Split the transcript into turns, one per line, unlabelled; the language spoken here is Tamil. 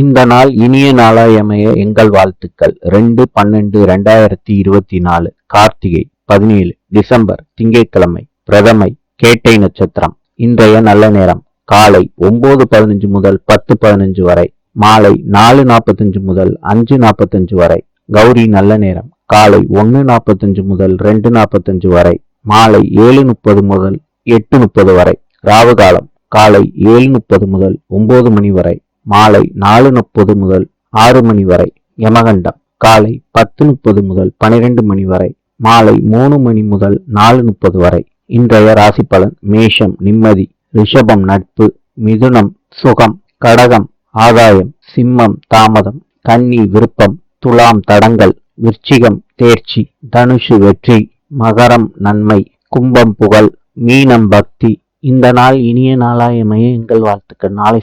இந்த நாள் இனிய நாளாயமைய எங்கள் வாழ்த்துக்கள். ரெண்டு பன்னெண்டு ரெண்டாயிரத்தி இருபத்தி நாலு கார்த்திகை பதினேழு டிசம்பர் திங்கட்கிழமை பிரதமை கேட்டை நட்சத்திரம். இன்றைய நல்ல நேரம் காலை ஒன்பது பதினஞ்சு முதல் பத்து பதினஞ்சு வரை மாலை நாலு நாற்பத்தஞ்சு முதல் அஞ்சு நாற்பத்தஞ்சு வரை. கௌரி நல்ல நேரம் காலை ஒன்று நாற்பத்தஞ்சு முதல் ரெண்டு நாற்பத்தஞ்சு வரை மாலை ஏழு முப்பது முதல் எட்டு முப்பது வரை. ராவுகாலம் காலை ஏழு முப்பது முதல் ஒன்பது மணி வரை. மாலை நாலு முப்பது முதல் ஆறு மணி வரை யமகண்டம். காலை பத்து முப்பது முதல் பனிரெண்டு மணி வரை மாலை மூணு மணி முதல் நாலு முப்பது வரை இன்றைய ராசி பலன் மேஷம் நிம்மதி ரிஷபம் நட்பு மிதுனம் சுகம் கடகம் ஆதாயம் சிம்மம் தாமதம் கன்னி விருப்பம் துலாம் தடங்கள் விருச்சிகம் தேர்ச்சி தனுஷு வெற்றி மகரம் நன்மை கும்பம் புகழ் மீனம் பக்தி. இந்த நாள் இனிய நாளாயமைய எங்கள் வாழ்த்துக்கள். நாளை